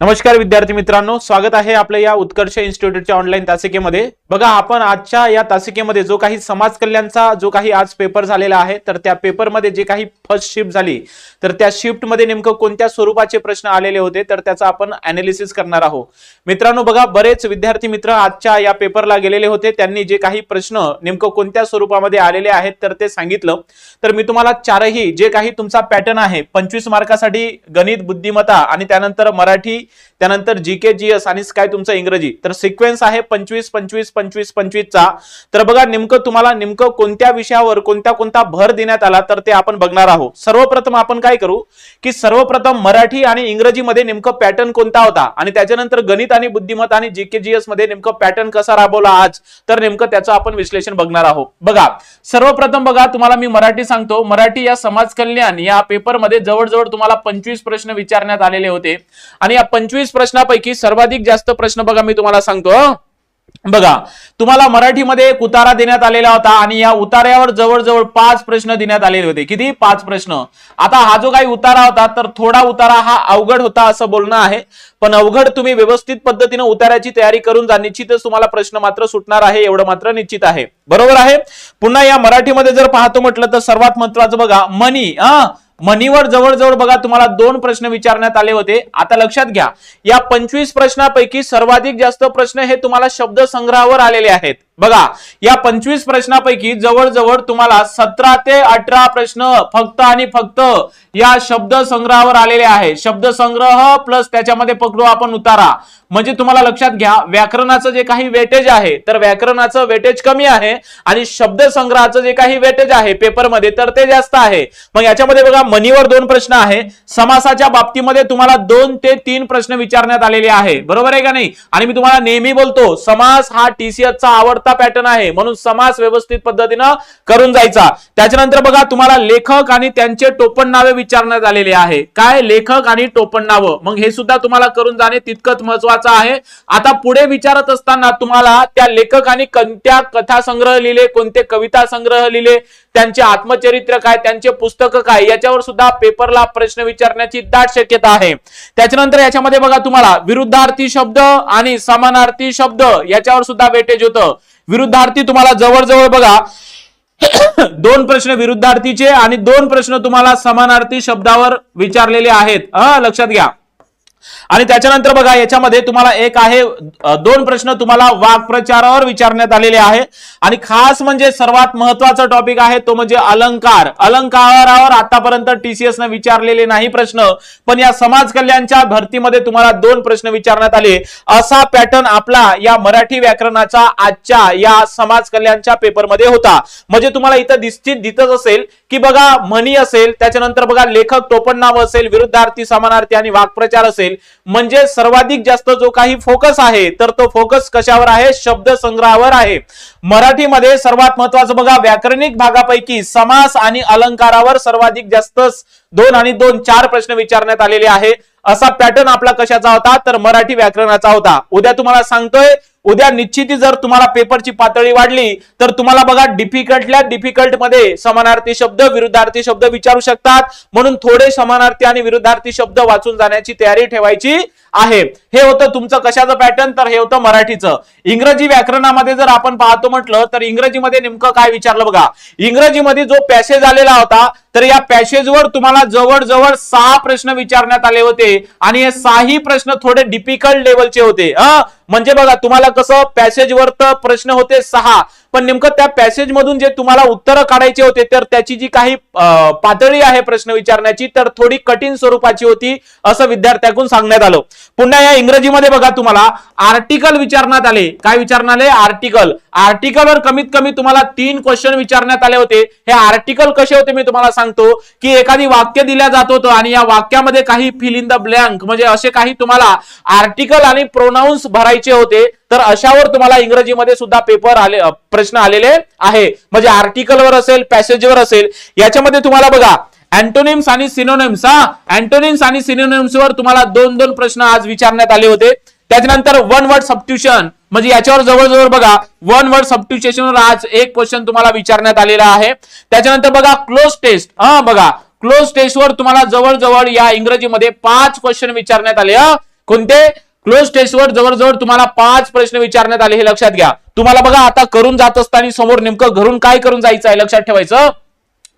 नमस्कार विद्यार्थी मित्रांनो स्वागत आहे आपल्या या उत्कर्ष इन्स्टिट्यूटच्या ऑनलाईन तासिकेमध्ये. बघा आपण आजच्या या तासिकेमध्ये जो काही समाज कल्याणचा जो काही आज पेपर झालेला आहे तर त्या पेपरमध्ये जे काही फर्स्ट शिफ्ट झाली तर त्या शिफ्टमध्ये नेमकं कोणत्या स्वरूपाचे प्रश्न आलेले होते तर त्याचा आपण अनालिसिस करणार आहोत. मित्रांनो बघा बरेच विद्यार्थी मित्र आजच्या या पेपरला गेलेले होते त्यांनी जे काही प्रश्न नेमकं कोणत्या स्वरूपामध्ये आलेले आहेत तर ते सांगितलं. तर मी तुम्हाला चारही जे काही तुमचा पॅटर्न आहे पंचवीस मार्कासाठी गणित बुद्धिमत्ता आणि त्यानंतर मराठी त्यानंतर जी के जी एस आणि काय तुमचं इंग्रजी तर सिक्वेन्स आहे पंचवीस पंचवीस पंचवीस पंचवीसचा. तर बघा नेमकं तुम्हाला नेमकं कोणत्या विषयावर कोणत्या कोणता भर देण्यात आला तर ते आपण बघणार आहोत. सर्वप्रथम आपण काय करू की सर्वप्रथम मराठी आणि इंग्रजीमध्ये नेमकं पॅटर्न कोणता होता? आणि त्याच्यानंतर गणित आणि बुद्धिमत्ता आणि जी के जी एसमध्ये नेमकं पॅटर्न कसा राबवला आज? तर नेमकं त्याचं आपण विश्लेषण बघणार आहोत. बघा सर्वप्रथम बघा तुम्हाला मी मराठी सांगतो. मराठी या समाज कल्याण या पेपरमध्ये जवळजवळ तुम्हाला पंचवीस प्रश्न विचारण्यात आलेले होते. आणि या पंचवीस प्रश्नापैकी सर्वाधिक जास्त प्रश्न बघा मी तुम्हाला सांगतो बघा तुम्हाला मराठीमध्ये एक उतारा देण्यात आलेला होता आणि या उतार्यावर जवळजवळ पाच प्रश्न देण्यात आलेले होते. किती? पाच प्रश्न. आता हा जो काही उतारा होता तर थोडा उतारा हा अवघड होता असं बोलणं आहे. पण अवघड तुम्ही व्यवस्थित पद्धतीने उतार्याची तयारी करून जा. निश्चितच तुम्हाला प्रश्न मात्र सुटणार आहे एवढं मात्र निश्चित आहे. बरोबर आहे? पुन्हा या मराठीमध्ये जर पाहतो म्हटलं तर सर्वात महत्वाचं बघा मनी हा? मनीवर जवळजवळ बघा तुम्हाला दोन प्रश्न विचारण्यात आले होते. आता लक्षात घ्या या पंचवीस प्रश्नापैकी सर्वाधिक जास्त प्रश्न हे तुम्हाला शब्द संग्रहावर आलेले आहेत. बघा या पंचवीस प्रश्नापैकी जवळजवळ तुम्हाला सतरा ते अठरा प्रश्न फक्त आणि फक्त या शब्द संग्रहावर आलेले आहे शब्द संग्रह प्लस त्याच्यामध्ये पकडू आपण उतारा. म्हणजे तुम्हाला लक्षात घ्या व्याकरणाचं जे काही वेटेज आहे तर व्याकरणाचं वेटेज कमी आहे आणि शब्द संग्रहाचं जे काही वेटेज आहे पेपरमध्ये तर ते जास्त आहे. मग याच्यामध्ये बघा मनीवर दोन प्रश्न आहे समासाच्या बाबतीमध्ये तुम्हाला दोन ते तीन प्रश्न विचारण्यात आलेले आहे. बरोबर आहे का नाही? आणि मी तुम्हाला नेहमी बोलतो समास हा टीसीएसचा आवडता पॅटर्न आहे म्हणून समास व्यवस्थित पद्धतीनं करून जायचा. त्याच्यानंतर बघा तुम्हाला लेखक आणि त्यांचे टोपण नावे विचारण्यात आलेले आहे. काय? लेखक आणि टोपण नावं मग हे सुद्धा तुम्हाला करून जाणे तितकंच महत्वाचं आहे. आता पुढे विचारत असताना तुम्हाला त्या लेखक आणि कोणत्या कथा संग्रह लिहिले कोणते कविता संग्रह लिहिले त्यांचे आत्मचरित्र काय त्यांचे पुस्तक काय याच्यावर सुद्धा पेपरला प्रश्न विचारण्याची दाट शक्यता आहे. त्याच्यानंतर याच्यामध्ये बघा तुम्हाला विरुद्धार्थी शब्द आणि समानार्थी शब्द याच्यावर सुद्धा वेटेज होतं. विरुद्धार्थी तुम्हाला जवळजवळ बघा दोन प्रश्न विरुद्धार्थीचे आणि दोन प्रश्न तुम्हाला समानार्थी शब्दावर विचारलेले आहेत. हा लक्षात घ्या. आणि त्याच्यानंतर बघा याच्यामध्ये तुम्हाला एक आहे दोन प्रश्न तुम्हाला वाक्प्रचारावर विचारण्यात आलेले आहे. आणि खास म्हणजे सर्वात महत्त्वाचा टॉपिक आहे तो म्हणजे अलंकार. अलंकारावर आतापर्यंत टीसीएस न विचारलेले नाही प्रश्न पण या समाज कल्याणच्या भरतीमध्ये तुम्हाला दोन प्रश्न विचारण्यात आले. असा पॅटर्न आपला या मराठी व्याकरणाचा आजच्या या समाज कल्याणच्या पेपरमध्ये होता. म्हणजे तुम्हाला इथं दिसती दिसत असेल की बघा म्हणी असेल त्याच्यानंतर बघा लेखक टोपण नाव असेल विरुद्धार्थी समानार्थी आणि वाक्प्रचार असेल. म्हणजे सर्वाधिक जास्त जो काही फोकस आहे तर तो फोकस कशावर आहे? शब्द संग्रहावर आहे. मराठीमध्ये सर्वात महत्वाचं बघा व्याकरणिक भागापैकी समास आणि अलंकारावर सर्वाधिक जास्त दोन आणि दोन चार प्रश्न विचारण्यात आलेले आहे. असा पॅटर्न आपला कशाचा होता? तर मराठी व्याकरणाचा होता. उद्या तुम्हाला सांगतोय उद्या निश्चिती जर तुम्हाला पेपरची पातळी वाढली तर तुम्हाला बघा डिफिकल्टल्या डिफिकल्टमध्ये समानार्थी शब्द विरुद्धार्थी शब्द विचारू शकतात. म्हणून थोडे समानार्थी आणि विरुद्धार्थी शब्द वाचून जाण्याची तयारी ठेवायची आहे. हे होतं तुमचं कशाचं पॅटर्न तर हे होतं मराठीचं. इंग्रजी व्याकरणामध्ये जर आपण पाहतो म्हटलं तर इंग्रजीमध्ये नेमकं काय विचारलं बघा. इंग्रजीमध्ये जो पॅसेज आलेला होता तर या पॅसेजवर तुम्हाला जवळजवळ सहा प्रश्न विचारण्यात आले होते आणि हे सहाही प्रश्न थोडे डिफिकल्ट लेवलचे होते. म्हणजे बघा तुम्हाला कसं पॅसेजवर तर प्रश्न होते सहा पण नेमकं त्या पॅसेज मधून जे तुम्हाला उत्तरं काढायचे होते तर त्याची जी काही पातळी आहे प्रश्न विचारण्याची तर थोडी कठीण स्वरूपाची होती असं विद्यार्थ्याकडून सांगण्यात आलं. पुन्हा या इंग्रजीमध्ये बघा तुम्हाला आर्टिकल विचारण्यात आले. काय विचारण्यात आले? आर्टिकल आर्टिकलवर कमीत कमी तुम्हाला तीन क्वेश्चन विचारण्यात आले होते. हे आर्टिकल कसे होते मी तुम्हाला सांगतो की एखादी वाक्य दिल्या जात होतं आणि या वाक्यामध्ये काही फिल इन द ब्लँक म्हणजे असे काही तुम्हाला आर्टिकल आणि प्रोनाऊन्स भरायचे होते तर अशावर तुम्हाला इंग्रजीमध्ये सुद्धा पेपर आले प्रश्न आलेले आहे. म्हणजे आर्टिकलवर असेल पॅसेजवर असेल याच्यामध्ये तुम्हाला बघा अँटोनिम्स आणि सिनोनिम्स हा अँटोनिम्स आणि सिनोनिम्सवर तुम्हाला दोन दोन प्रश्न आज विचारण्यात आले होते. त्याच्यानंतर वन वर्ड सबट्युशन म्हणजे याच्यावर जवळजवळ बघा वन वर्ड सबस्टिट्यूशन वर आज एक क्वेश्चन तुम्हाला विचारण्यात आलेला आहे. त्याच्यानंतर बघा क्लोज टेस्ट हा बघा क्लोज टेस्ट वर तुम्हाला जवळजवळ या इंग्रजीमध्ये पाच क्वेश्चन विचारण्यात आले. कोणते? क्लोज टेस्टवर जवळजवळ तुम्हाला पाच प्रश्न विचारण्यात आले हे लक्षात घ्या. तुम्हाला बघा आता करून जात असताना समोर नेमकं घरून काय करून जायचं आहे लक्षात ठेवायचं?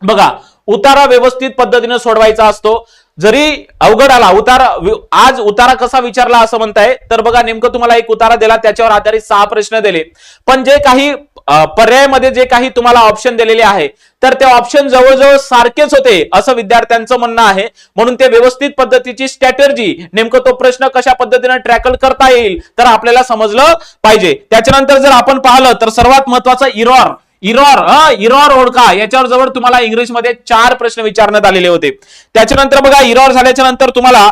बघा उतारा व्यवस्थित पद्धतीने सोडवायचा असतो. जरी अवघड आला उतारा आज उतारा कसा विचारला असं म्हणताय तर बघा नेमकं तुम्हाला एक उतारा दिला त्याच्यावर आधारित सहा प्रश्न दिले. पण जे काही पर्यायमध्ये पर्यायामध्ये जे काही तुम्हाला ऑप्शन दिलेले आहे तर ते ऑप्शन जवळजवळ सारखेच होते असं विद्यार्थ्यांचं म्हणणं आहे. म्हणून ते व्यवस्थित पद्धतीची स्ट्रॅटर्जी नेमकं तो प्रश्न कशा पद्धतीने ट्रॅकल करता येईल तर आपल्याला समजलं पाहिजे. त्याच्यानंतर जर आपण पाहिलं तर सर्वात महत्वाचं इरॉर इरॉर इरॉर ओळखा. याच्यावर जवळ तुम्हाला इंग्लिशमध्ये चार प्रश्न विचारण्यात आलेले होते. त्याच्यानंतर बघा इरॉर झाल्याच्यानंतर तुम्हाला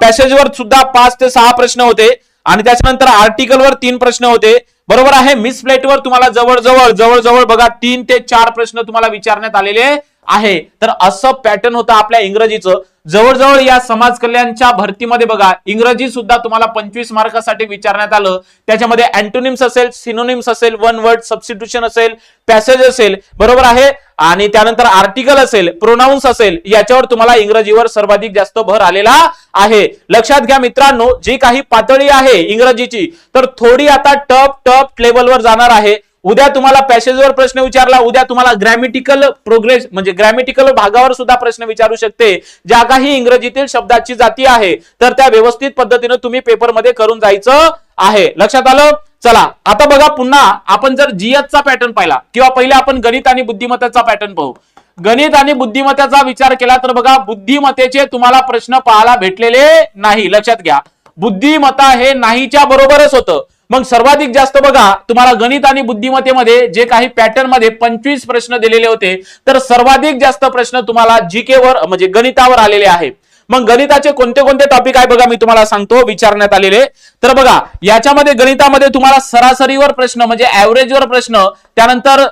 पॅसेजवर सुद्धा पाच ते सहा प्रश्न होते. आणि त्याच्यानंतर आर्टिकलवर तीन प्रश्न होते. बरोबर आहे? मिस प्लेटवर तुम्हाला जवळजवळ जवळजवळ बघा तीन ते चार प्रश्न तुम्हाला विचारण्यात आलेले आहे. तर असं पॅटर्न होतं आपल्या इंग्रजीचं. जवळजवळ या समाज कल्याणच्या भरतीमध्ये बघा इंग्रजी सुद्धा तुम्हाला पंचवीस मार्कासाठी विचारण्यात आलं. त्याच्यामध्ये अँटोनिम्स असेल सिनोनिम्स असेल वन वर्ड सबस्टिट्यूशन असेल पॅसेज असेल बरोबर आहे? आणि त्यानंतर आर्टिकल असेल प्रोनाऊन्स असेल याच्यावर तुम्हाला इंग्रजीवर सर्वाधिक जास्त भर आलेला आहे. लक्षात घ्या मित्रांनो जी काही पातळी आहे इंग्रजीची तर थोडी आता टप टप लेवलवर जाणार आहे. उद्या तुम्हाला पॅसेजवर प्रश्न विचारला उद्या तुम्हाला ग्रॅमेटिकल प्रोग्रेस म्हणजे ग्रॅमेटिकल भागावर सुद्धा प्रश्न विचारू शकते ज्या काही इंग्रजीतील शब्दाची जाती आहे तर त्या व्यवस्थित पद्धतीनं तुम्ही पेपरमध्ये करून जायचं आहे. लक्षात आलं? चला आता बघा पुन्हा आपण जर जीएसचा पॅटर्न पाहिला किंवा पहिले आपण गणित आणि बुद्धिमत्तेचा पॅटर्न पाहू. गणित आणि बुद्धिमत्तेचा विचार केला तर बघा बुद्धिमत्तेचे तुम्हाला प्रश्न पाहायला भेटलेले नाही. लक्षात घ्या. बुद्धिमत्ता हे नाहीच्या बरोबरच होतं. मग सर्वाधिक जास्त बघा तुम्हाला गणित आणि बुद्धिमत्तेमध्ये जे काही पॅटर्नमध्ये पंचवीस प्रश्न दिलेले होते तर सर्वाधिक जास्त प्रश्न तुम्हाला जीके वर म्हणजे गणितावर आलेले आहे मग गणिताचे कोणते कोणते टॉपिक आहे बघा मी तुम्हाला सांगतो विचारण्यात आलेले. तर बघा याच्यामध्ये गणितामध्ये तुम्हाला सरासरीवर प्रश्न म्हणजे ऍव्हरेजवर प्रश्न त्यानंतर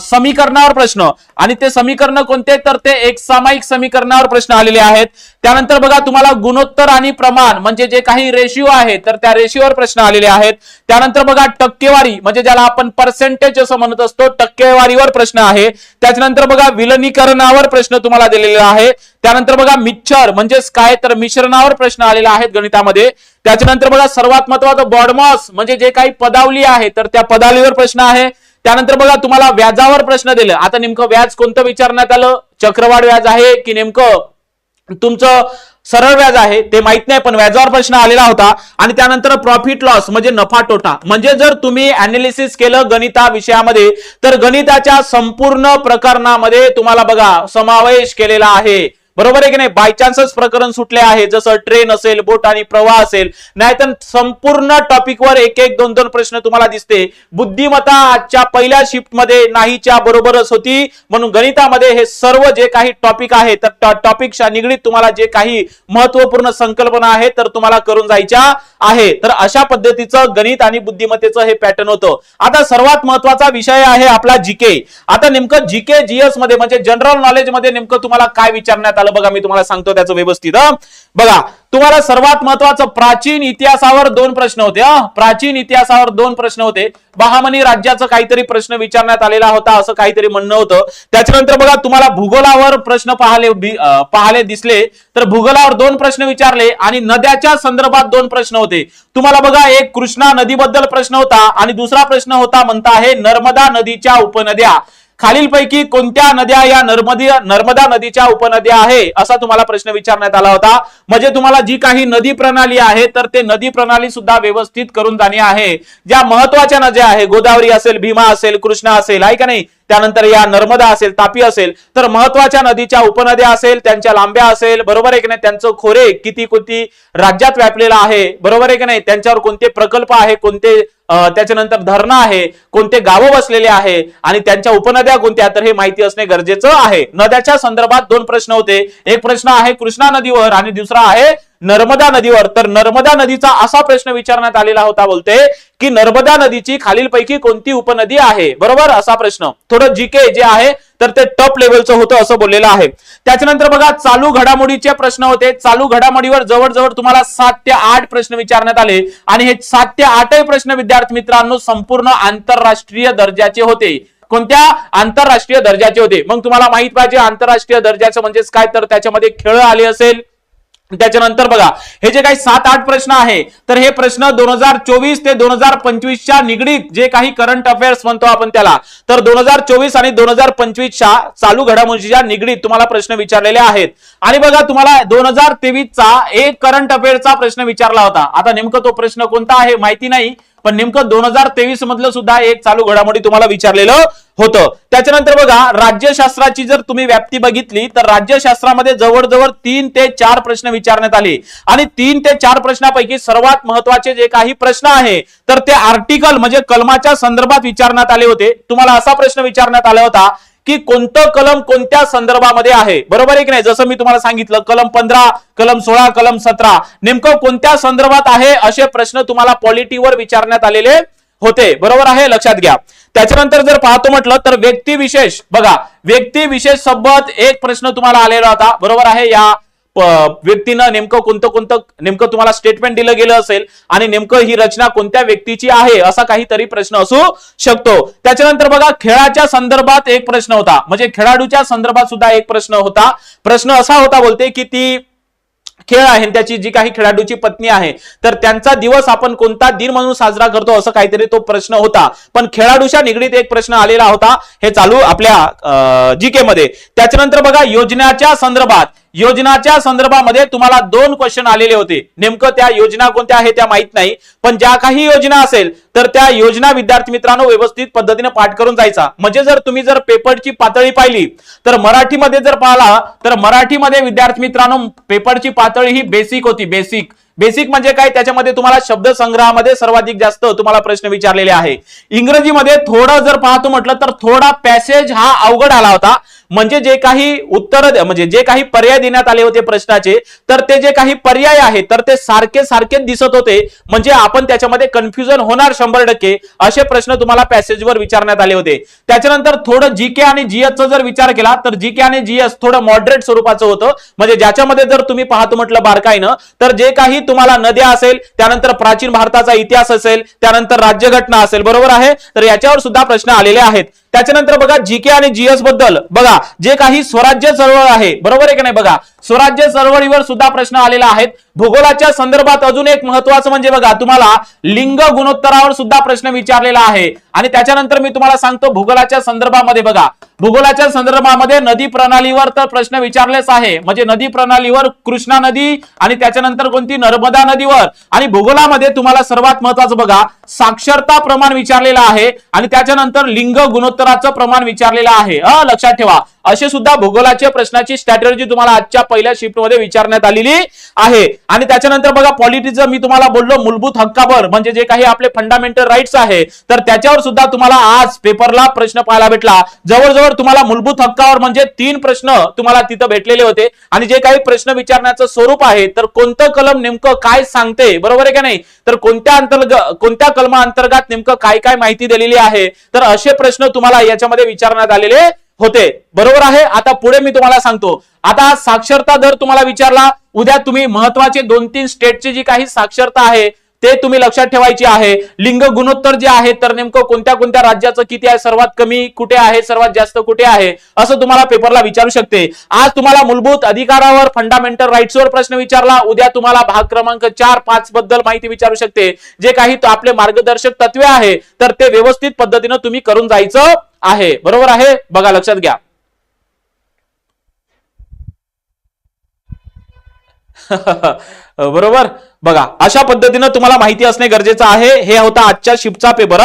समीकरणावर प्रश्न. आणि ते समीकरण कोणते तर ते एक सामायिक समीकरणावर प्रश्न आलेले आहेत. त्यानंतर बघा तुम्हाला गुणोत्तर आणि प्रमाण म्हणजे जे काही रेशिओ आहे तर त्या रेशिओवर प्रश्न आलेले आहेत. त्यानंतर बघा टक्केवारी म्हणजे ज्याला आपण पर्सेंटेज असं म्हणत असतो टक्केवारीवर प्रश्न आहे. त्याच्यानंतर बघा विलनीकरणावर प्रश्न तुम्हाला दिलेला आहे. त्यानंतर बघा मिक्सर म्हणजे म्हणजेच काय तर मिश्रणावर प्रश्न आलेला आहे गणितामध्ये. त्याच्यानंतर बघा सर्वात महत्वाचं बॉडमॉस म्हणजे जे काही पदावली आहे तर त्या पदावलीवर प्रश्न आहे. त्यानंतर बघा तुम्हाला व्याजावर प्रश्न दिलं. आता नेमकं व्याज कोणतं विचारण्यात आलं? चक्रवाढ व्याज आहे की नेमकं तुमचं सरळ व्याज आहे? ते माहीत नाही पण व्याजावर प्रश्न आलेला होता. आणि त्यानंतर प्रॉफिट लॉस म्हणजे नफा तोटा. म्हणजे जर तुम्ही अनालिसिस केलं गणिता विषयामध्ये तर गणिताच्या संपूर्ण प्रकरणामध्ये तुम्हाला बघा समावेश केलेला आहे. बरोबर आहे की नाही? बाय चान्सच प्रकरण सुटले आहे. जसं ट्रेन असेल बोट आणि प्रवाह असेल नाहीतर संपूर्ण टॉपिकवर एक एक दोन दोन प्रश्न तुम्हाला दिसते. बुद्धिमत्ता आजच्या पहिल्या शिफ्टमध्ये नाहीच्या बरोबरच होती. म्हणून गणितामध्ये हे सर्व जे काही टॉपिक आहे तर टॉपिकच्या निगडीत तुम्हाला जे काही महत्त्वपूर्ण संकल्पना आहे तर तुम्हाला करून जायच्या आहे. तर अशा पद्धतीचं गणित आणि बुद्धिमत्तेचं हे पॅटर्न होतं. आता सर्वात महत्त्वाचा विषय आहे आपला जीके आता नेमकं जीके जीएसमध्ये म्हणजे जनरल नॉलेजमध्ये नेमकं तुम्हाला काय विचारण्यात आलं बघा मी तुम्हाला सांगतो त्याचं व्यवस्थित बघा तुम्हाला सर्वात महत्वाचं प्राचीन इतिहासावर दोन प्रश्न होते प्राचीन इतिहासावर दोन प्रश्न होते. बहामनी राज्याचं काहीतरी प्रश्न विचारण्यात आलेला होता असं काहीतरी म्हणणं होतं. त्याच्यानंतर बघा तुम्हाला भूगोलावर प्रश्न पाहले पाहले दिसले तर भूगोलावर दोन प्रश्न विचारले आणि नद्याच्या संदर्भात दोन प्रश्न होते. तुम्हाला बघा एक कृष्णा नदीबद्दल प्रश्न होता आणि दुसरा प्रश्न होता म्हणता आहे नर्मदा नदीच्या उपनद्या. खालीलपैकी कोणत्या नद्या या नर्मदी नर्मदा नदीच्या उपनद्या आहे असा तुम्हाला प्रश्न विचारण्यात आला होता. म्हणजे तुम्हाला जी काही नदी प्रणाली आहे तर ते नदी प्रणाली सुद्धा व्यवस्थित करून जाणे आहे. ज्या महत्त्वाच्या नद्या आहे गोदावरी असेल भीमा असेल कृष्णा असेल आहे का नाही? त्यानंतर या नर्मदा असेल तापी असेल तर महत्त्वाच्या नदीच्या उपनद्या असेल त्यांच्या लांब्या असेल बरोबर आहे की नाही? त्यांचं खोरे किती कोणती राज्यात व्यापलेलं आहे बरोबर आहे की नाही? त्यांच्यावर कोणते प्रकल्प आहे कोणते त्याच्यानंतर धरणं आहे कोणते गावं बसलेले आहे आणि त्यांच्या उपनद्या कोणत्या तर हे माहिती असणे गरजेचं आहे. नद्याच्या संदर्भात दोन प्रश्न होते. एक प्रश्न आहे कृष्णा नदीवर आणि दुसरा आहे नर्मदा नदीवर तर नर्मदा नदीचा असा प्रश्न विचारण्यात आलेला होता बोलते की नर्मदा नदीची खालीलपैकी कोणती उपनदी आहे? बरोबर? असा प्रश्न. थोडं जीके जे आहे तर ते टॉप लेवलचं होतं असं बोललेलं आहे. त्याच्यानंतर बघा चालू घडामोडीचे प्रश्न होते. चालू घडामोडीवर जवळजवळ तुम्हाला सात ते आठ प्रश्न विचारण्यात आले. आणि हे सात ते आठही प्रश्न विद्यार्थी मित्रांनो संपूर्ण आंतरराष्ट्रीय दर्जाचे होते. कोणत्या? आंतरराष्ट्रीय दर्जाचे होते. मग तुम्हाला माहीत पाहिजे आंतरराष्ट्रीय दर्जाचं म्हणजेच काय? तर त्याच्यामध्ये खेळ आले असेल. त्याच्यानंतर बघा हे जे काही सात आठ प्रश्न आहे तर हे प्रश्न दोन हजार चोवीस ते दोन हजार पंचवीसच्या निगडीत जे काही करंट अफेअर्स म्हणतो आपण त्याला तर दोन हजार चोवीस आणि दोन हजार पंचवीसच्या चालू घडामोडीच्या निगडीत तुम्हाला प्रश्न विचारलेले आहेत. आणि बघा तुम्हाला दोन हजार तेवीसचा एक करंट अफेअरचा प्रश्न विचारला होता. आता नेमकं तो प्रश्न कोणता आहे माहिती नाही पण नेमकं दोन हजार तेवीस मधलं सुद्धा एक चालू घडामोडी तुम्हाला विचारलेलं होतं. त्याच्यानंतर बघा राज्यशास्त्राची जर तुम्ही व्याप्ती बघितली तर राज्यशास्त्रामध्ये जवळजवळ तीन ते चार प्रश्न विचारण्यात आले. आणि तीन ते चार प्रश्नापैकी सर्वात महत्त्वाचे जे काही प्रश्न आहे तर ते आर्टिकल म्हणजे कलमाच्या संदर्भात विचारण्यात आले होते. तुम्हाला असा प्रश्न विचारण्यात आला होता की कोणतं कलम कोणत्या संदर्भामध्ये आहे? बरोबर आहे की नाही? जसं मी तुम्हाला सांगितलं कलम पंधरा कलम सोळा कलम सतरा नेमकं कोणत्या संदर्भात आहे असे प्रश्न तुम्हाला पॉलिटीवर विचारण्यात आलेले होते. बरोबर आहे लक्षात घ्या. त्याच्यानंतर जर पाहतो म्हटलं तर व्यक्तिविशेष बघा व्यक्तिविशेष सोबत एक प्रश्न तुम्हाला आलेला होता. बरोबर आहे या व्यक्तीनं नेमकं कोणतं कोणतं नेमकं तुम्हाला स्टेटमेंट दिलं गेलं असेल आणि नेमकं ही रचना कोणत्या व्यक्तीची आहे असा काहीतरी प्रश्न असू शकतो. त्याच्यानंतर बघा खेळाच्या संदर्भात एक प्रश्न होता. म्हणजे खेळाडूच्या संदर्भात सुद्धा एक प्रश्न होता. प्रश्न असा होता बोलते की ती खेळ आहे त्याची जी काही खेळाडूची पत्नी आहे तर त्यांचा दिवस आपण कोणता दिन म्हणून साजरा करतो असं काहीतरी तो प्रश्न होता. पण खेळाडूच्या निगडीत एक प्रश्न आलेला होता हे चालू आपल्या जी के मध्ये. त्याच्यानंतर बघा योजनाच्या संदर्भात योजनाच्या संदर्भामध्ये तुम्हाला दोन क्वेश्चन आलेले होते. नेमकं त्या योजना कोणत्या आहे त्या माहीत नाही. पण ज्या काही योजना असेल तर त्या योजना विद्यार्थी मित्रांनो व्यवस्थित पद्धतीने पाठ करून जायचा. म्हणजे जर तुम्ही जर पेपरची पातळी पाहिली तर मराठीमध्ये जर पाहिला तर मराठीमध्ये विद्यार्थी मित्रांनो पेपरची पातळी ही बेसिक होती बेसिक बेसिक म्हणजे काय? त्याच्यामध्ये तुम्हाला शब्द संग्रहामध्ये सर्वाधिक जास्त तुम्हाला प्रश्न विचारलेले आहे. इंग्रजीमध्ये थोडं जर पाहतो म्हटलं तर थोडा पॅसेज हा अवघड आला होता. म्हणजे जे काही उत्तर म्हणजे जे काही पर्याय देण्यात आले होते प्रश्नाचे तर ते जे काही पर्याय आहेत तर ते सारखे सारखेच दिसत होते. म्हणजे आपण त्याच्यामध्ये कन्फ्युजन होणार शंभर टक्के असे प्रश्न तुम्हाला पॅसेजवर विचारण्यात आले होते. त्याच्यानंतर थोडं जी के आणि जीएसचा जर विचार केला तर जी के आणि जीएस थोडं मॉडरेट स्वरूपाचं होतं. म्हणजे ज्याच्यामध्ये जर तुम्ही पाहतो म्हटलं बारकाईनं तर जे काही तुम्हाला नद्या असेल त्यानंतर प्राचीन भारताचा इतिहास असेल त्यानंतर राज्यघटना असेल बरोबर आहे? तर याच्यावर सुद्धा प्रश्न आलेले आहेत. त्याच्यानंतर बघा जीके आणि जीएसबद्दल. बघा जे काही स्वराज्य चळवळ आहे बरोबर आहे की नाही बघा? स्वराज्य चळवळीवर सुद्धा प्रश्न आलेला आहेत. भूगोलाच्या संदर्भात अजून एक महत्वाचं म्हणजे बघा तुम्हाला लिंग गुणोत्तरावर सुद्धा प्रश्न विचारलेला आहे. आणि त्याच्यानंतर मी तुम्हाला सांगतो भूगोलाच्या संदर्भामध्ये बघा. भूगोलाच्या संदर्भामध्ये नदी प्रणालीवर तर प्रश्न विचारलेच आहे. म्हणजे नदी प्रणालीवर कृष्णा नदी आणि त्याच्यानंतर कोणती? नर्मदा नदीवर. आणि भूगोलामध्ये तुम्हाला सर्वात महत्वाचं बघा साक्षरता प्रमाण विचारलेलं आहे. आणि त्याच्यानंतर लिंग गुणोत्तर उत्तराचं प्रमाण विचारलेलं आहे. अ लक्षात ठेवा. असे सुद्धा भूगोलाच्या प्रश्नाची स्ट्रॅटर्जी तुम्हाला आजच्या पहिल्या शिफ्टमध्ये विचारण्यात आलेली आहे. आणि त्याच्यानंतर बघा पॉलिटिक्स मी तुम्हाला बोललो मूलभूत हक्कावर म्हणजे जे काही आपले फंडामेंटल राईट्स आहे तर त्याच्यावर सुद्धा तुम्हाला आज पेपरला प्रश्न पाहायला भेटला. जवळजवळ तुम्हाला मूलभूत हक्कावर म्हणजे तीन प्रश्न तुम्हाला तिथं भेटलेले होते. आणि जे काही प्रश्न विचारण्याचं स्वरूप आहे तर कोणतं कलम नेमकं काय सांगते बरोबर आहे का नाही? तर कोणत्या अंतर्गत कोणत्या कलमा अंतर्गत नेमकं काय काय माहिती दिलेली आहे? तर असे प्रश्न तुम्हाला याच्यामध्ये विचारण्यात आलेले होते. बरोबर आहे? आता पुढे मी तुम्हाला सांगतो. आता साक्षरता दर तुम्हाला विचारला उद्या तुम्ही महत्त्वाचे दोन तीन स्टेटची जी काही साक्षरता आहे ते तुम्ही लक्षात ठेवायची आहे. लिंग गुणोत्तर जे आहे तर नेमकं कोणत्या कोणत्या राज्याचं किती आहे सर्वात कमी कुठे आहे सर्वात जास्त कुठे आहे असं तुम्हाला पेपरला विचारू शकते. आज तुम्हाला मूलभूत अधिकारावर फंडामेंटल राईट्सवर प्रश्न विचारला उद्या तुम्हाला भाग क्रमांक चार पाच बद्दल माहिती विचारू शकते. जे काही आपले मार्गदर्शक तत्वे आहे तर ते व्यवस्थित पद्धतीनं तुम्ही करून जायचं आहे. बरोबर आहे? बघा लक्षात घ्या. बरोबर? बघा अशा पद्धतीनं तुम्हाला माहिती असणे गरजेचं आहे. हे होता आजच्या शिफ्टचा पेपर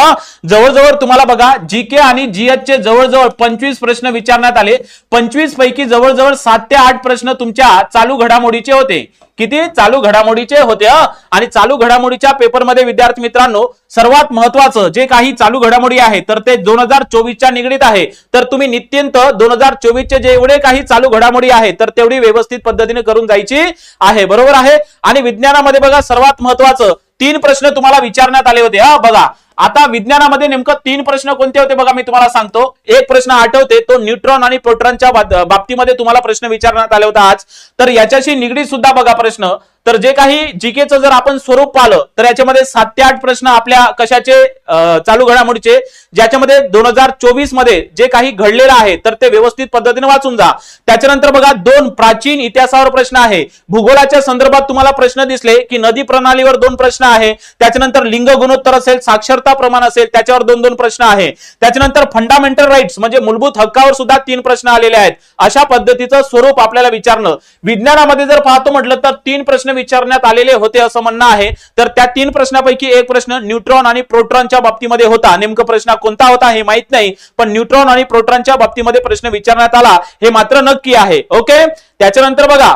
जवळजवळ तुम्हाला बघा जी के आणि जीएच चे जवळजवळ पंचवीस प्रश्न विचारण्यात आले. पंचवीस पैकी जवळजवळ सात ते आठ प्रश्न तुमच्या चालू घडामोडीचे होते. किती? चालू घडामोडीचे होते आणि चालू घडामोडीच्या पेपरमध्ये विद्यार्थी मित्रांनो सर्वात महत्वाचं जे काही चालू घडामोडी आहे तर ते दोन हजार चोवीसच्या निगडीत आहे. तर तुम्ही नित्यंत दोन हजार चोवीसचे जेवढे काही चालू घडामोडी आहे तर तेवढी व्यवस्थित पद्धतीने करून जायची आहे. बरोबर आहे? आणि विज्ञानामध्ये बघा सर्वात महत्वाचं तीन प्रश्न तुम्हाला विचारण्यात आले होते. हा बघा. आता विज्ञानामध्ये नेमकं तीन प्रश्न कोणते होते बघा मी तुम्हाला सांगतो. एक प्रश्न आठवते तो न्यूट्रॉन आणि प्रोट्रॉनच्या बाबतीमध्ये तुम्हाला प्रश्न विचारण्यात आले होता आज. तर याच्याशी निगडीत सुद्धा बघा प्रश्न. तर जे काही जीकेचं जर आपण स्वरूप पाहिलं तर याच्यामध्ये सात ते आठ प्रश्न आपल्या कशाचे चालू घडामोडीचे ज्याच्यामध्ये दोन हजार चोवीसमध्ये जे काही घडलेलं आहे तर ते व्यवस्थित पद्धतीने वाचून जा. त्याच्यानंतर बघा दोन प्राचीन इतिहासावर प्रश्न आहे. भूगोलाच्या संदर्भात तुम्हाला प्रश्न दिसले की नदी प्रणालीवर दोन प्रश्न आहे. त्याच्यानंतर लिंग गुणोत्तर असेल साक्षरता प्रमाण असेल त्याच्यावर दोन दोन प्रश्न आहे. त्याच्यानंतर फंडामेंटल राईट्स म्हणजे मूलभूत हक्कावर सुद्धा तीन प्रश्न आलेले आहेत. अशा पद्धतीचं स्वरूप आपल्याला विचारणं. विज्ञानामध्ये जर पाहतो म्हटलं तर तीन प्रश्न विचारण्यात आलेले होते असं म्हणणं आहे. तर त्या तीन प्रश्नापैकी एक प्रश्न न्यूट्रॉन आणि प्रोट्रॉनच्या बाबतीमध्ये होता. नेमकं प्रश्न कोणता होता हे माहीत नाही पण न्यूट्रॉन आणि प्रोट्रॉनच्या बाबतीमध्ये प्रश्न विचारण्यात आला हे मात्र नक्की आहे. ओके? त्याच्यानंतर बघा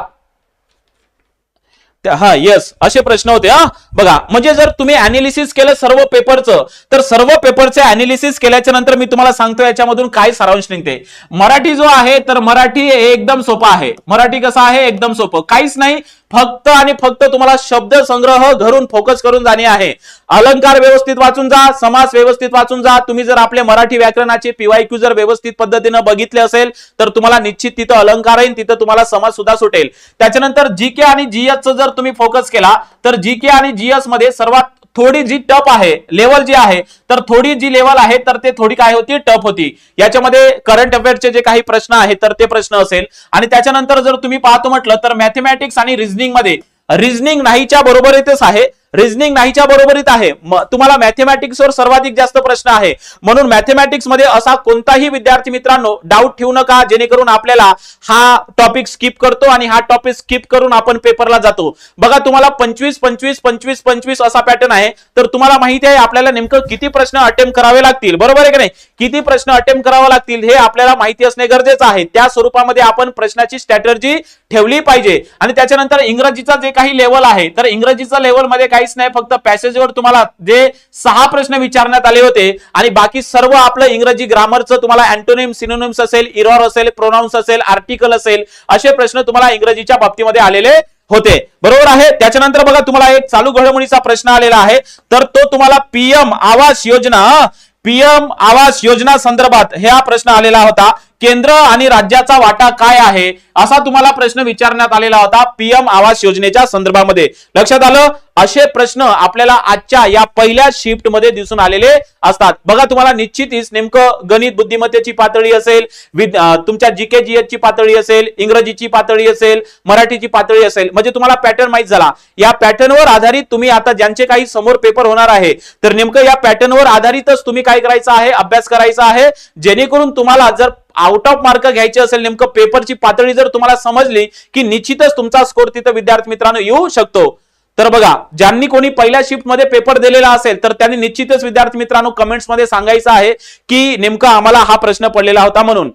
हा येस असे प्रश्न होते हा. बघा म्हणजे जर तुम्ही अनालिसिस केलं सर्व पेपरचं तर सर्व पेपरचे अनालिसिस केल्याच्यानंतर मी तुम्हाला सांगतो याच्यामधून काय सारांश निघते. मराठी जो आहे तर मराठी एकदम सोपं आहे. मराठी कसं आहे? एकदम सोपं. काहीच नाही. फक्त आणि फक्त तुम्हाला शब्द संग्रह घरून फोकस करून जाणे आहे. अलंकार व्यवस्थित वाचून जा समास व्यवस्थित वाचून जा. तुम्ही जर आपले मराठी व्याकरणाचे पीवायक्यू जर व्यवस्थित पद्धतीनं बघितले असेल तर तुम्हाला निश्चित तिथं अलंकार येईल तिथं तुम्हाला समास सुद्धा सुटेल. त्याच्यानंतर जी के आणि जीएस जर तुम्ही फोकस केला तर जी के आणि जीएसमध्ये सर्वात थोडी जी टप आहे लेवल जी आहे तर थोडी जी लेवल आहे तर ते थोडी काय होती टप होती. याच्यामध्ये करंट अफेअरचे जे काही प्रश्न आहेत तर ते प्रश्न असेल. आणि त्याच्यानंतर जर तुम्ही पाहतो म्हटलं तर मॅथमॅटिक्स आणि रिझनिंगमध्ये रिझनिंग नाहीच्या बरोबरीतच आहे. रिझनिंग नाहीच्या बरोबरीत आहे. तुम्हाला मॅथेमॅटिक्सवर सर्वाधिक जास्त प्रश्न आहे. म्हणून मॅथेमॅटिक्समध्ये असा कोणताही विद्यार्थी मित्रांनो डाऊट ठेवू नका. जेणेकरून आपल्याला हा टॉपिक स्किप करतो आणि हा टॉपिक स्किप करून आपण पेपरला जातो. बघा तुम्हाला पंचवीस पंचवीस पंचवीस पंचवीस असा पॅटर्न आहे. तर तुम्हाला माहिती आहे आपल्याला नेमकं किती प्रश्न अटेम्प्ट करावे लागतील. बरोबर आहे की नाही? किती प्रश्न अटेम्प्ट करावे लागतील हे आपल्याला माहिती असणे गरजेचं आहे. त्या स्वरूपामध्ये आपण प्रश्नाची स्ट्रॅटर्जी ठेवली पाहिजे. आणि त्याच्यानंतर इंग्रजीचा जे काही लेवल आहे तर इंग्रजीचा लेवलमध्ये काही काहीच नाही फक्त पॅसेजवर तुम्हाला जे सहा प्रश्न विचारण्यात आले होते आणि बाकी सर्व आपलं इंग्रजी ग्रामरचं तुम्हाला अँटोनिम सिनोनिम्स असेल इरॉर असेल प्रोनाऊन्स असेल आर्टिकल असेल असे प्रश्न तुम्हाला इंग्रजीच्या बाबतीमध्ये आलेले होते. बरोबर आहे? त्याच्यानंतर बघा तुम्हाला एक चालू घडामोडीचा प्रश्न आलेला आहे. तर तो तुम्हाला पीएम आवास योजना पीएम आवास योजना संदर्भात हा प्रश्न आलेला होता. केंद्र आणि राज्याचा वाटा काय आहे असा तुम्हाला प्रश्न विचारण्यात आलेला होता पीएम आवास योजनेच्या संदर्भामध्ये. लक्षात आलं? असे प्रश्न आपल्याला आजच्या या पहिल्या शिफ्टमध्ये दिसून आलेले असतात. बघा तुम्हाला निश्चितच नेमकं गणित बुद्धिमत्तेची पातळी असेल तुमच्या जी तुमच्या जीके जीएस ची पातळी असेल इंग्रजीची पातळी असेल मराठीची पातळी असेल म्हणजे तुम्हाला पॅटर्न माहीत झाला. या पॅटर्नवर आधारित तुम्ही आता ज्यांचे काही समोर पेपर होणार आहे तर नेमकं या पॅटर्नवर आधारितच तुम्ही काय करायचं आहे अभ्यास करायचा आहे जेणेकरून तुम्हाला जर आउट ऑफ मार्क घ्यायचे असेल नेमकं पेपरची पातळी जर तुम्हाला समजली की निश्चितच तुमचा स्कोर तिथं विद्यार्थी मित्रांनो येऊ शकतो. तर बघा ज्यांनी कोणी पहिल्या शिफ्टमध्ये पेपर दिलेला असेल तर त्यांनी निश्चितच विद्यार्थी मित्रांनो कमेंट्समध्ये सांगायचं आहे की नेमका आम्हाला हा प्रश्न पडलेला होता म्हणून.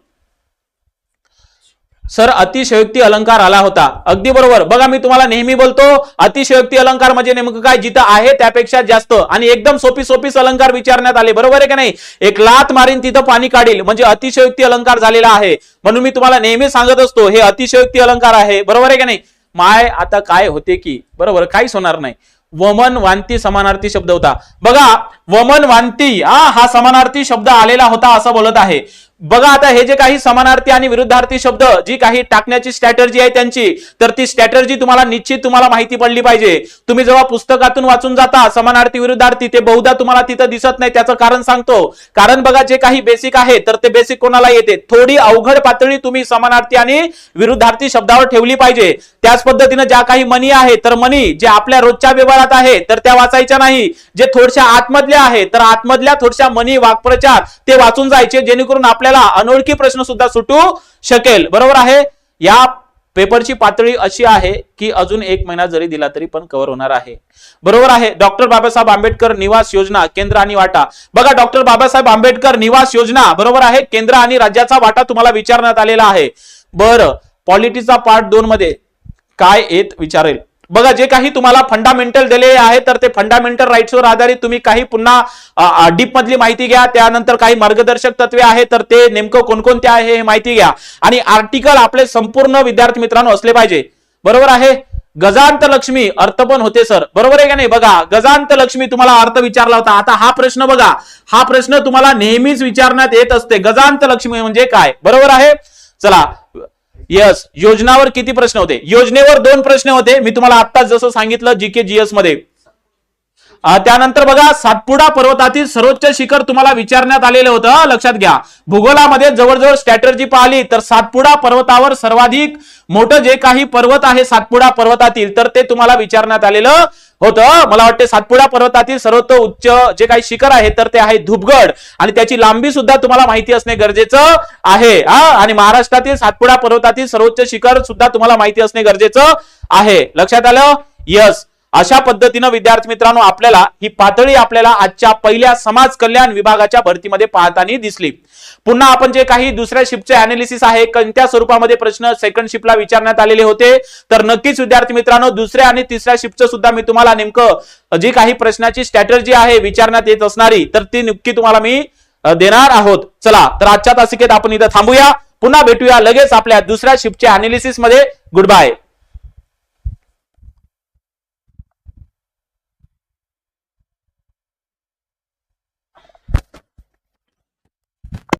सर अतिशयोक्ती अलंकार आला होता. अगदी बरोबर. बघा मी तुम्हाला नेहमी बोलतो अतिशयोक्ती अलंकार म्हणजे नेमकं काय? जिथं आहे त्यापेक्षा जास्त आणि एकदम सोपी सोपीच अलंकार विचारण्यात आले. बरोबर आहे का नाही? एक लात मारीन तिथं पाणी काढील. म्हणजे अतिशयोक्ती अलंकार झालेला आहे. म्हणून मी तुम्हाला नेहमी सांगत असतो हे अतिशयोक्ती अलंकार आहे. बरोबर आहे का नाही? माय आता काय होते की? बरोबर काहीच होणार नाही. वमन वांती समानार्थी शब्द होता. बघा वमन वांती हा हा समानार्थी शब्द आलेला होता असं बोलत आहे. बघा आता हे जे काही समानार्थी आणि विरुद्धार्थी शब्द जी काही टाकण्याची स्ट्रॅटर्जी आहे त्यांची तर ती स्ट्रॅटर्जी तुम्हाला निश्चित तुम्हाला माहिती पडली पाहिजे. तुम्ही जेव्हा पुस्तकातून वाचून जाता समानार्थी विरुद्धार्थी ते बहुधा तुम्हाला तिथं दिसत नाही त्याचं कारण सांगतो. कारण बघा जे काही बेसिक आहे तर ते बेसिक कोणाला येते? थोडी अवघड पातळी तुम्ही समानार्थी आणि विरुद्धार्थी शब्दावर ठेवली पाहिजे. त्याच पद्धतीनं ज्या काही मनी आहे तर मनी जे आपल्या रोजच्या व्यवहारात आहे तर त्या वाचायच्या नाही. जे थोडशा आतमधल्या आहे तर आतमधल्या थोडशा मनी वाक्प्रचार ते वाचून जायचे जेणेकरून आपल्या आपल्याला अनोळखी प्रश्न सुद्धा सुटू शकेल. बरोबर आहे? या पेपरची पातळी अशी आहे की अजून एक महिना जरी दिला तरी पण कव्हर होणार आहे. बरोबर आहे? डॉक्टर बाबासाहेब आंबेडकर निवास योजना केंद्र आणि वाटा. बघा डॉक्टर बाबासाहेब आंबेडकर निवास योजना बरोबर आहे? केंद्र आणि राज्याचा वाटा तुम्हाला विचारण्यात आलेला आहे. बरं पॉलिटीचा पार्ट दोन मध्ये काय येत विचारेल? बघा जे काही तुम्हाला फंडामेंटल दिलेले आहे तर ते फंडामेंटल राईट्सवर आधारित तुम्ही काही पुन्हा डीप मधली माहिती घ्या. त्यानंतर काही मार्गदर्शक तत्वे आहे तर ते नेमकं कोणकोणते आहे हे माहिती घ्या. आणि आर्टिकल आपले संपूर्ण विद्यार्थी मित्रांनो असले पाहिजे. बरोबर आहे? गजांत लक्ष्मी अर्थ पण होते सर. बरोबर आहे का नाही? बघा गजांत लक्ष्मी तुम्हाला अर्थ विचारला होता. आता हा प्रश्न बघा. हा प्रश्न तुम्हाला नेहमीच विचारण्यात येत असते. गजांत लक्ष्मी म्हणजे काय? बरोबर आहे? चला यस योजनावर किती प्रश्न होते? योजनेवर दोन प्रश्न होते. मी तुम्हाला आत्ताच जसं सांगितलं जीके जीएसमध्ये. त्यानंतर बघा सातपुडा पर्वतातील सर्वोच्च शिखर तुम्हाला विचारण्यात आलेलं होतं. लक्षात घ्या. भूगोलामध्ये जवळजवळ स्ट्रॅटर्जी पाहिली तर सातपुडा पर्वतावर सर्वाधिक मोठं जे काही पर्वत आहे सातपुडा पर्वतातील तर ते तुम्हाला विचारण्यात आलेलं होतं. मला वाटते सातपुडा पर्वतातील सर्वोत्त उच्च जे काही शिखर आहे तर ते आहे धुपगड. आणि त्याची लांबी सुद्धा तुम्हाला माहिती असणे गरजेचं आहे. हा आणि महाराष्ट्रातील सातपुडा पर्वतातील सर्वोच्च शिखर सुद्धा तुम्हाला माहिती असणे गरजेचं आहे. लक्षात आलं? यस अशा पद्धतीनं विद्यार्थी मित्रांनो आपल्याला ही पातळी आपल्याला आजच्या पहिल्या समाज कल्याण विभागाच्या भरतीमध्ये पाहताना दिसली. पुन्हा आपण जे काही दुसऱ्या शिफ्टचे अनालिसिस आहे कोणत्या स्वरूपामध्ये प्रश्न सेकंड शिफ्टला विचारण्यात आलेले होते तर नक्कीच विद्यार्थी मित्रांनो दुसऱ्या आणि तिसऱ्या शिफ्टचं सुद्धा मी तुम्हाला नेमकं जी काही प्रश्नाची स्ट्रॅटर्जी आहे विचारण्यात येत असणारी तर ती नक्की तुम्हाला मी देणार आहोत. चला तर आजच्या तासिकेत आपण इथं थांबूया. पुन्हा भेटूया लगेच आपल्या दुसऱ्या शिफ्टच्या अनालिसिसमध्ये. Good bye